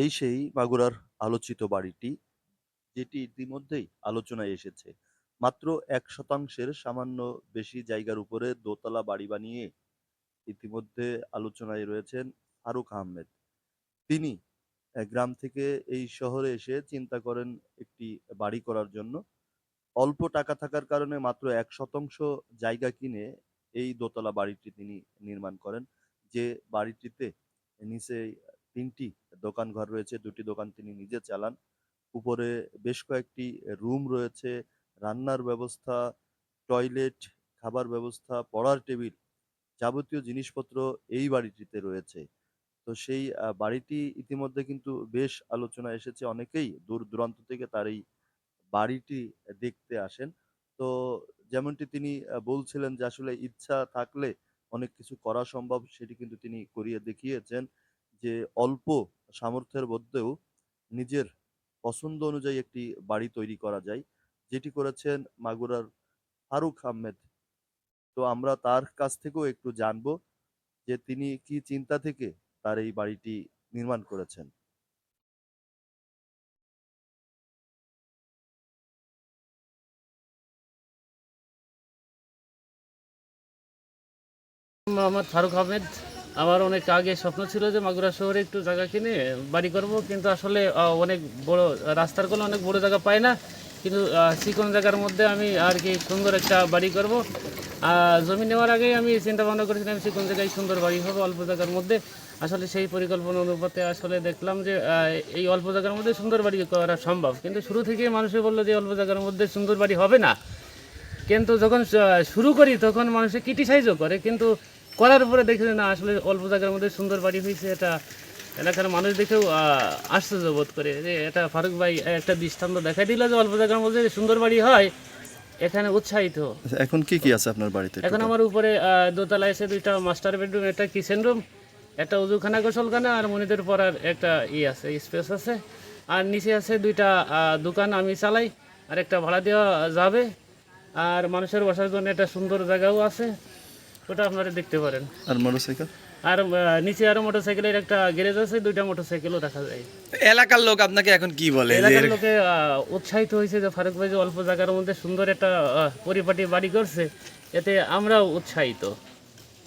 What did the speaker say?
এই সেই মাগুরার আলোচিত বাড়িটি, যেটি ইতিমধ্যেই আলোচনায় এসেছে। মাত্র এক শতাংশের সামান্য বেশি জায়গার উপরে দোতলা বাড়ি বানিয়ে ইতিমধ্যে আলোচনায় রয়েছেন ফারুক আহমেদ। তিনি গ্রাম থেকে এই শহরে এসে চিন্তা করেন একটি বাড়ি করার জন্য। অল্প টাকা থাকার কারণে মাত্র এক শতাংশ জায়গা কিনে এই দোতলা বাড়িটি তিনি নির্মাণ করেন, যে বাড়িটিতে নিচে তিনটি দোকান ঘর রয়েছে, দুটি দোকান তিনি নিজে চালান। উপরে বেশ কয়েকটি রুম রয়েছে, রান্নার ব্যবস্থা, টয়লেট, খাবার ব্যবস্থা, পড়ার টেবিল যাবতীয় জিনিসপত্র এই বাড়িটিতে রয়েছে। তো সেই বাড়িটি ইতিমধ্যে কিন্তু বেশ আলোচনা এসেছে, অনেকেই দূর দূরান্ত থেকে তার এই বাড়িটি দেখতে আসেন। তো যেমনটি তিনি বলছিলেন যে আসলে ইচ্ছা থাকলে অনেক কিছু করা সম্ভব, সেটি কিন্তু তিনি করিয়ে দেখিয়েছেন। যে অল্প সামর্থ্যের মধ্যেও নিজের পছন্দ অনুযায়ী একটি বাড়ি তৈরি করা যায়, যেটি করেছেন মাগুরার ফারুক আহমেদ। তো আমরা তার কাছ থেকেও একটু জানব যে তিনি কি চিন্তা থেকে তার এই বাড়িটি নির্মাণ করেছেন। মোহাম্মদ ফারুক আহমেদ আমার অনেক আগে স্বপ্ন ছিল যে মাগুরা শহরে একটু জায়গা কিনে বাড়ি করব, কিন্তু আসলে অনেক বড় রাস্তার কোনো অনেক বড় জায়গা পাই না। কিন্তু চিকন জায়গার মধ্যে আমি আর কি সুন্দর একটা বাড়ি করব। আর জমি নেওয়ার আগেই আমি চিন্তা ভাবনা করেছিলাম চিকন জায়গায় সুন্দর বাড়ি হবে অল্প জায়গার মধ্যে। আসলে সেই পরিকল্পনা অনুপাতে আসলে দেখলাম যে এই অল্প জায়গার মধ্যে সুন্দর বাড়ি করা সম্ভব। কিন্তু শুরু থেকে মানুষে বলল যে, অল্প জায়গার মধ্যে সুন্দর বাড়ি হবে না। কিন্তু যখন শুরু করি, তখন মানুষে ক্রিটিসাইজও করে। কিন্তু করার পরে দেখি না আসলে অল্প জায়গার মধ্যে সুন্দর বাড়ি হয়েছে এটা এলাকার মানুষ দেখেও আশ্চর্য বোধ করে। যে এটা ফারুক ভাই একটা দৃষ্টান্ত দেখাই দিল যে অল্প জায়গার মধ্যে সুন্দর বাড়ি হয় এখানে উৎসাহিত। আচ্ছা, এখন কি কি আছে আপনার বাড়িতে? এখন আমার উপরে দোতলা এসে দুইটা মাস্টার বেডরুম একটা কিচেন রুম একটা উজুখানা গোসলখানা আর মনিদের পড়ার একটা ই আছে স্পেস আছে। আর নিচে আছে দুইটা দোকান আমি চালাই আর একটা ভাড়া দেওয়া যাবে। আর মানুষের বসার জন্য একটা সুন্দর জায়গাও আছে। ওটা আপনারা দেখতে পারেন। আর মোটরসাইকেল? আর নিচে আরও মোটরসাইকেলের একটা গ্যারেজ আছে দুইটা মোটরসাইকেলও দেখা যায়। এলাকার লোক আপনাকে এখন কি বলে এলাকার লোকে আহ, উৎসাহিত হয়েছে যে ফারুক ভাই যে অল্প জায়গার মধ্যে সুন্দর একটা আহ, পরিপাটি বাড়ি করছে এতে আমরাও উৎসাহিত।